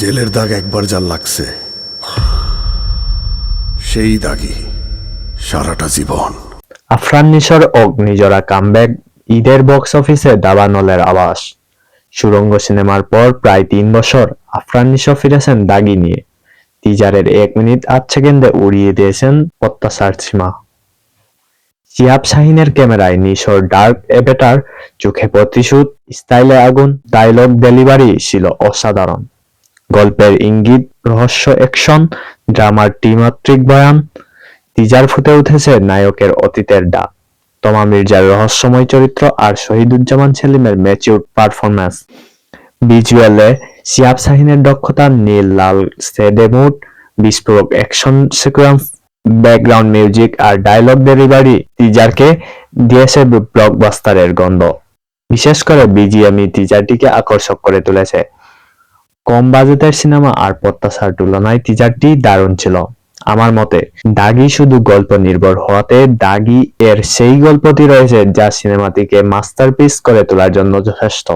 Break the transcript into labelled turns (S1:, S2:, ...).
S1: জেলের দাগ একবার যা লাগছে, সেই দাগই সারাটা জীবন।
S2: আফরান নিশোর অগ্নিজোড়া কামব্যাক ঈদের বক্স অফিসে দাবানলের আবাস সুরঙ্গ সিনেমার পর প্রায় তিন বছর আফরান নিশো ফিরেছেন দাগি নিয়ে। টিজারের এক মিনিট আট সেকেন্ডে উড়িয়ে দিয়েছেন প্রত্যাশার সীমা। শিহাব শাহিনের ক্যামেরায় নিশোর ডার্ক এভেটার চোখে প্রতিশোধ, স্টাইলে আগুন, ডায়লগ ডেলিভারি ছিল অসাধারণ। গল্পের ইঙ্গিত, রহস্য, অ্যাকশন, ড্রামার ত্রিমাত্রিক বয়ান টিজার ফুটে উঠেছে নায়কের অতীতের ডাক। তমা মির্জার রহস্যময় চরিত্র আর শহীদুজ্জামান সেলিমের ম্যাচিউর পারফরম্যান্স। ভিজুয়ালে শিয়াব শাহিনের দক্ষতা, নীল লাল সেডে মুড, বিস্ফোরক অ্যাকশন সিকোয়েন্স, ব্যাকগ্রাউন্ড মিউজিক আর ডায়লগ ডেলিভারি টিজারকে দিয়েছে ব্লকবাস্টারের গন্ধ। বিশেষ করে বিজিএমই টিজারটিকে আকর্ষক করে তুলেছে। কম বাজেটের সিনেমা আর প্রত্যাশার তুলনায় টিজারটি দারুণ ছিল। আমার মতে, দাগি শুধু গল্প নির্ভর হওয়াতে দাগি এর সেই গল্পটি রয়েছে যা সিনেমাটিকে মাস্টারপিস করে তোলার জন্য যথেষ্ট।